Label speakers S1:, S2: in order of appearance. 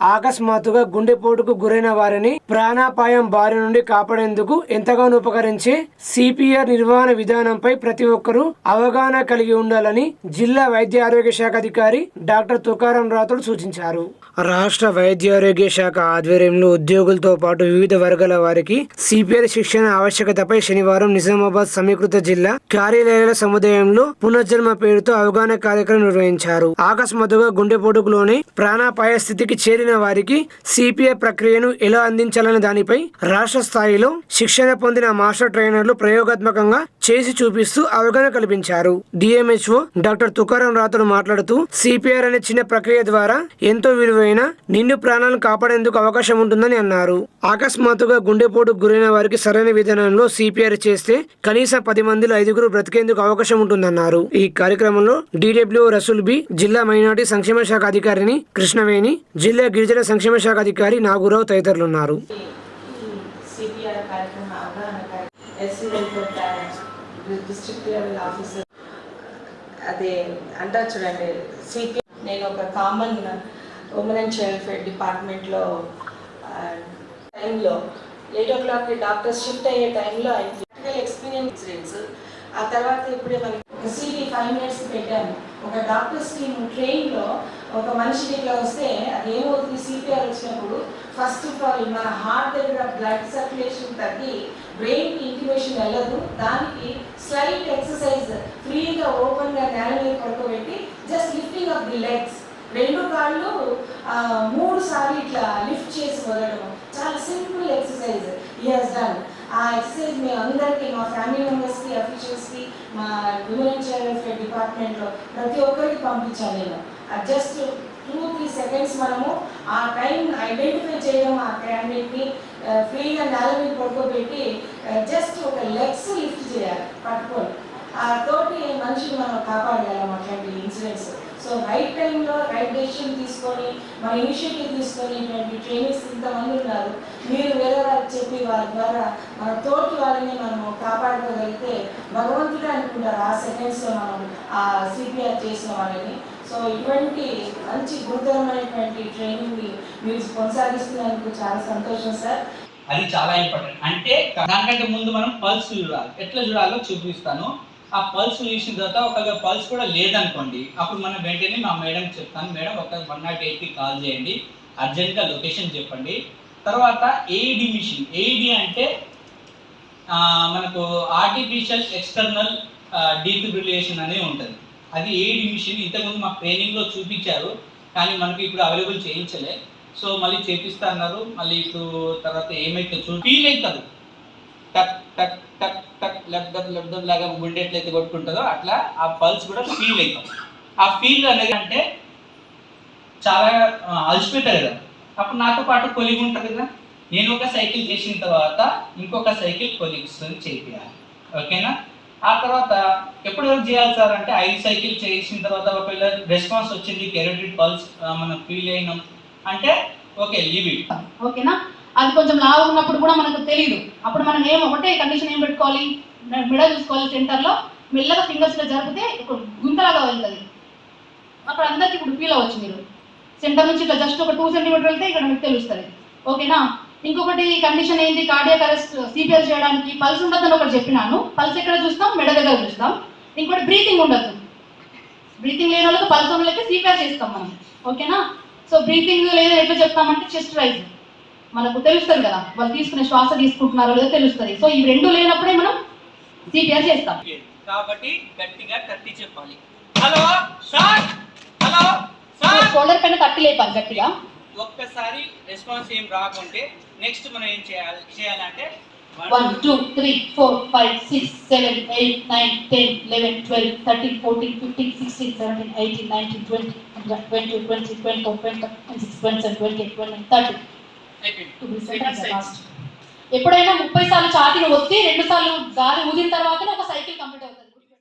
S1: అకస్మాత్తుగా గుండెపోటుకు గురైన వారిని ప్రాణాపాయం బారి నుండి కాపాడేందుకు ఎంతగానో ఉపకరించే సిపిఆర్ నిర్వహణ విధానంపై ప్రతి ఒక్కరూ అవగాహన కలిగి ఉండాలని జిల్లా వైద్య ఆరోగ్య శాఖ అధికారి డాక్టర్ తుకారం రాథోడ్ సూచించారు. రాష్ట్ర వైద్య ఆరోగ్య శాఖ ఆధ్వర్యంలో ఉద్యోగులతో పాటు వివిధ వర్గాల వారికి సిపిఆర్ శిక్షణ ఆవశ్యకతపై శనివారం నిజామాబాద్ సమీకృత జిల్లా కార్యాలయాల సముదాయంలో పునర్జన్మ పేరుతో అవగాహన కార్యక్రమం నిర్వహించారు. అకస్మాత్తుగా గుండెపోటుకులోని ప్రాణాపాయ స్థితికి చేరిన వారికి సిపిఆర్ ప్రక్రియను ఎలా అందించాలనే దానిపై రాష్ట్ర స్థాయిలో శిక్షణ పొందిన మాస్టర్ ట్రైనర్లు ప్రయోగాత్మకంగా చేసి చూపిస్తూ అవగాహన కల్పించారు. డిఎంహెచ్ఓ డాక్టర్ తుకారం రాథోడ్ మాట్లాడుతూ సిపిఆర్ అనే చిన్న ప్రక్రియ ద్వారా ఎంతో విలువైన నిండు ప్రాణాలను కాపాడేందుకు అవకాశం ఉంటుందని అన్నారు. అకస్మాత్తుగా గుండెపోటుకు గురైన వారికి సరైన విధానంలో సిపిఆర్ చేస్తే కనీసం పది మందిలో ఐదుగురు బ్రతికేందుకు అవకాశం ఉంటుందన్నారు. ఈ కార్యక్రమంలో డిడబ్ల్యూ రసూల్ బి జిల్లా మైనార్టీ సంక్షేమ శాఖ అధికారిని కృష్ణవేణి జిల్లా గిరిజన సంక్షేమ శాఖ అధికారి నాగురావు తదితరులు ఉన్నారు
S2: ఎస్సీ డిస్ట్రిక్ట్ ఆఫీసర్ అదే అంటారు చూడండి సిపి నేను ఒక కామన్ ఉమెన్ అండ్ చైల్డ్ డిపార్ట్మెంట్లో టైంలో ఎయిట్ ఓ క్లాక్కి డాక్టర్స్ షిఫ్ట్ అయ్యే టైంలో ఎక్స్పీరియన్స్ ఆ తర్వాత ఇప్పుడే మనకి సిపి ఫైవ్ మినిట్స్ పెట్టాము ఒక డాక్టర్స్ టీమ్ ట్రైన్లో ఒక మనిషికి ఇట్లా వస్తే అది ఏమవుతుంది సిపిఆర్ వచ్చినప్పుడు ఫస్ట్ ఆఫ్ ఆల్ మన హార్ట్ దగ్గర బ్లడ్ సర్క్యులేషన్ తగ్గి బ్రెయిన్కి ఇంటిమేషన్ వెళ్ళదు. దానికి స్లైట్ ఎక్సర్సైజ్ ఫ్రీగా ఓపెన్గా నేల మీద పడుకోబెట్టి just lifting of the legs రెండు కాళ్ళు మూడు సార్లు ఇట్లా లిఫ్ట్ చేసి వదలడం చాలా సింపుల్ ఎక్సర్సైజ్ ఈ హాజ్ డన్ ఆ ఎక్సర్సైజ్ మీ అందరికీ మా ఫ్యామిలీ మెంబర్స్కి అఫీషియల్స్కి మా విమెన్ చైల్డ్ డిపార్ట్మెంట్లో ప్రతి ఒక్కరికి పంపించాను నేను. జస్ట్ టూ త్రీ సెకండ్స్ మనము ఆ టైం ఐడెంటిఫై చేయడం ఆ క్యాండిడేట్ని ఫ్రీగా నేల మీద పడుకోబెట్టి జస్ట్ ఒక లెగ్స్ లిఫ్ట్ చేయాలి పట్టుకొని. ఆ తోటి మనిషిని మనం కాపాడగలం అట్లాంటి రైట్ టైంలో రైట్ డెసిషన్ తీసుకొని మన ఇనిషియేటివ్ తీసుకొని ఇటువంటి ట్రైనింగ్స్ ఇంతమంది ఉన్నారు. మీరు వేరే వారికి చెప్పి వారి ద్వారా మన తోటి వాళ్ళని మనం కాపాడుకోగలిగితే భగవంతుడే అనుకుంటారు. ఆ సెకండ్స్లో మనం ఆ సిపిఆర్ చేసిన వాళ్ళని సో ఇటువంటి మంచి గురుతరమైనటువంటి ట్రైనింగ్ని మీరు కొనసాగిస్తున్నందుకు చాలా సంతోషం సార్.
S3: అది చాలా ఇంపార్టెంట్ అంటే దానికంటే ముందు మనం పల్స్ చూడాలి. ఎట్లా చూడాలో చూపిస్తాను. ఆ పల్స్ చూసిన తర్వాత ఒకవేళ పల్స్ కూడా లేదనుకోండి అప్పుడు మనం వెంటనే మా మేడం చెప్తాను మేడం ఒక వన్ నాట్ ఎయిట్కి కాల్ చేయండి అర్జెంట్గా లొకేషన్ చెప్పండి. తర్వాత ఏఈడి మిషన్ ఏఈడి అంటే మనకు ఆర్టిఫిషియల్ ఎక్స్టర్నల్ డీఫిబ్రిలేషన్ అనేది ఉంటుంది. అది ఏఈడి మిషన్ ఇంతకుముందు మా ట్రైనింగ్లో చూపించారు కానీ మనకి ఇప్పుడు అవైలబుల్ చేయించలే. సో మళ్ళీ చేపిస్తా అన్నారు మళ్ళీ ఇప్పుడు తర్వాత ఏమైతే చూ ఫీల్ అవుతుంది టక్ టక్ టక్ టక్ లబ్దబ్ లాగా గుండె ఎట్లయితే కొట్టుకుంటుందో అట్లా ఆ పల్స్ కూడా ఫీల్ అవుతాం. ఆ ఫీల్ అనేది అంటే చాలా అలసిపోతారు కదా. అప్పుడు నాతో పాటు కొలిగి ఉంటుంది కదా. నేను ఒక సైకిల్ చేసిన తర్వాత ఇంకొక సైకిల్ కొలిగిస్తుంది చేయాలి ఓకేనా? ఆ తర్వాత ఎప్పుడు వరకు చేయాలి సార్ అంటే ఐదు సైకిల్ చేసిన తర్వాత ఒకవేళ రెస్పాన్స్ వచ్చింది కెరోటిడ్ పల్స్ మనం ఫీల్ అయినాం అంటే ఓకే లీవ్ ఇట్.
S4: ఓకేనా? అది కొంచెం లావు ఉన్నప్పుడు కూడా మనకు తెలియదు అప్పుడు మనం ఏం ఒకటే కండిషన్ ఏం పెట్టుకోవాలి? మెడ చూసుకోవాలి సెంటర్లో మెల్లగా ఫింగర్స్లో జరిపితే ఒక గుంతలాగా వెళ్తుంది అక్కడ అందరికి ఇప్పుడు ఫీల్ అవ్వచ్చు మీరు. సెంటర్ నుంచి ఇట్లా జస్ట్ ఒక టూ సెంటీమీటర్ వెళ్తే ఇక్కడ మీకు తెలుస్తుంది. ఓకేనా ఇంకొకటి కండిషన్ ఏంటి? కార్డియాక్ అరెస్ట్ సిపిఆర్ చేయడానికి పల్స్ ఉండదని ఒకటి చెప్పినాను. పల్స్ ఎక్కడ చూస్తాం? మెడ దగ్గర చూస్తాం. ఇంకోటి బ్రీతింగ్ ఉండదు బ్రీతింగ్ లేని వాళ్ళకి పల్స్ ఉన్న వాళ్ళకి సిపిఆర్ చేస్తాం మనం. ఓకేనా సో బ్రీతింగ్ లేదా ఎట్లా చెప్తామంటే చెస్ట్ రైజ్ మనకు తెలుస్తుంది కదా. వాళ్ళు తీసుకునే శ్వాస తీసుకుంటున్నారో లేదో తెలుస్తుంది. సో ఈ రెండు లేనప్పుడే మనం సిపిఆర్ చేస్తాం.
S3: కాబట్టి గట్టిగా తట్టి చెప్పాలి. Hello sir? Hello sir?
S4: Shoulder పైన తట్టి లేపాలి గట్టిగా.
S3: ఒక్కసారి రెస్పాన్స్ ఏం రాకుంటే నెక్స్ట్ మనం ఏం చేయాలి చేయాలంటే
S4: one two three four five six seven eight nine ten eleven twelve thirteen fourteen fifteen sixteen seventeen eighteen nineteen twenty twenty twenty twenty four twenty six twenty seven twenty eight twenty thirty
S3: అయిపోయింది
S4: ఎప్పుడైనా ముప్పై సార్లు ఛాతీని ఒత్తి రెండు సార్లు గాలి ఊదిన తర్వాతనే ఒక సైకిల్ కంప్లీట్ అవుతుంది.